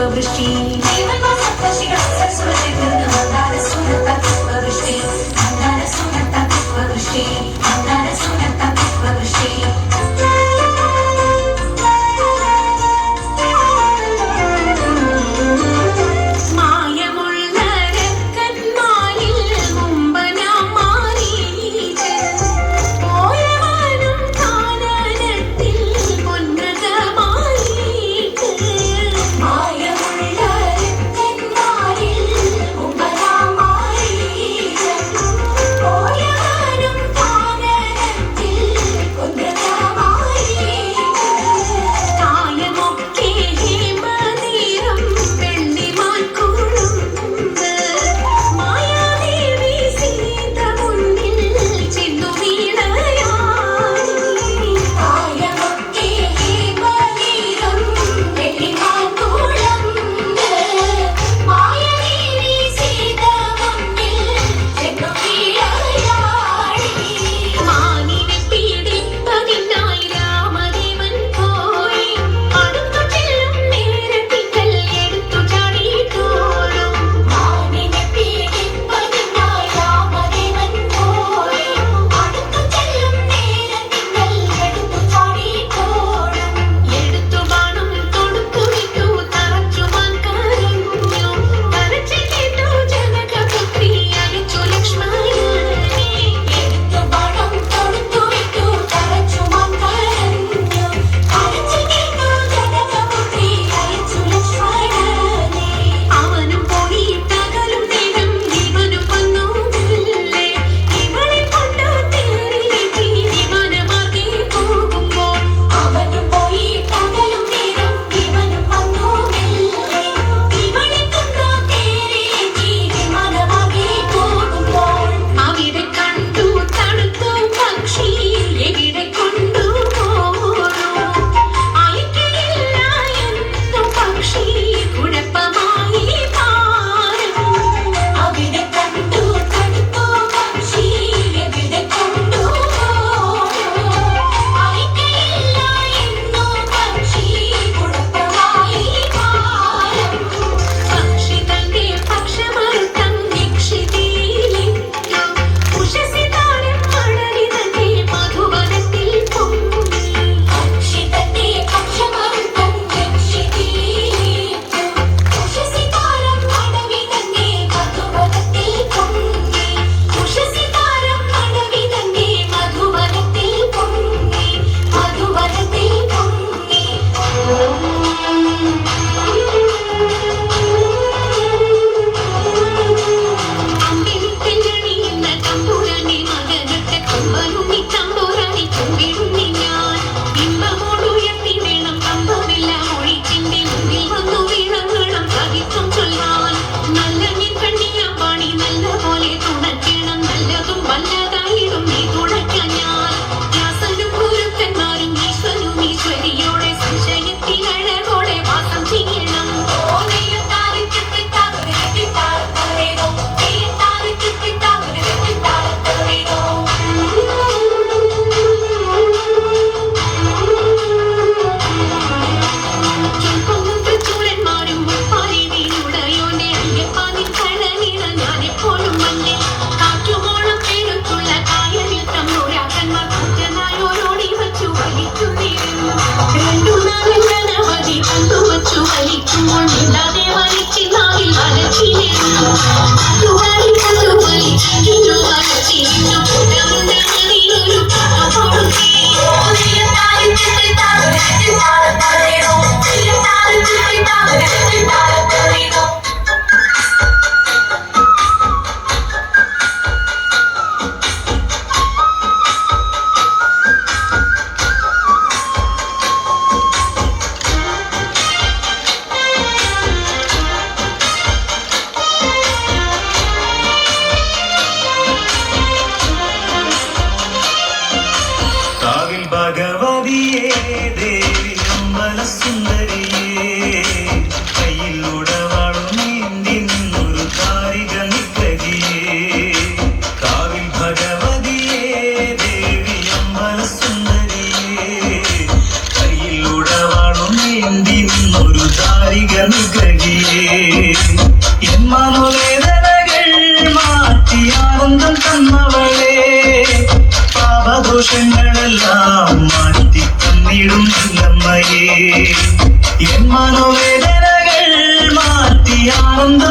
of the sheep.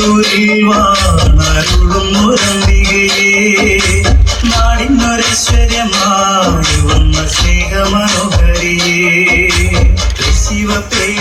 അമ്പലപ്പൂരിൽ വാണരുളുന്നൊരംബികയെ നാടിനൊരൈശ്വര്യമായി വന്ന സ്നേഹമനോഹരിയെ. ശിവപ്രിയ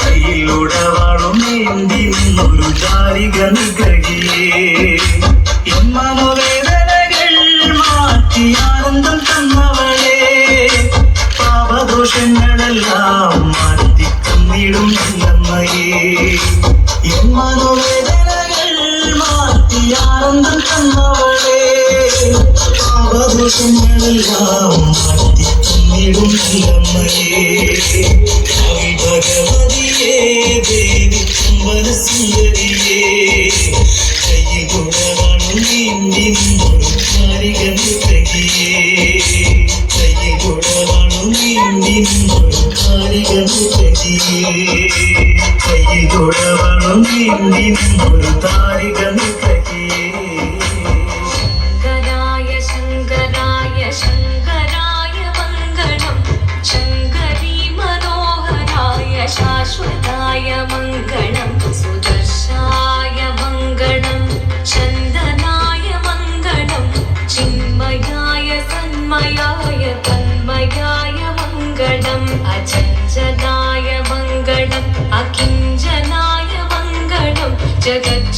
കയ്യിലുടവാളുമേന്തി ഒരു ചാരിക നികകിയേ എമ്മനോവേദനകൾ മാറ്റി ആനന്ദം തന്നവളെ. പാപദോഷങ്ങളെല്ലാം മാറ്റി തന്നിടും എന്നമ്മയേ. എമ്മനോവേദനകൾ മാറ്റി ആനന്ദം തന്നവളെ. പാപദോഷങ്ങളെല്ലാം മാറ്റി തന്നിടും എന്നമ്മയേ. ഭഗവതിയേ ദേവി ചുംബന സുന്ദരിയേ കൈകുടമണു നീന്തി കാരിക മുത്തകിയേ കൈകുടമണു നീന്തി കാരിക മുത്തകിയേ जगत्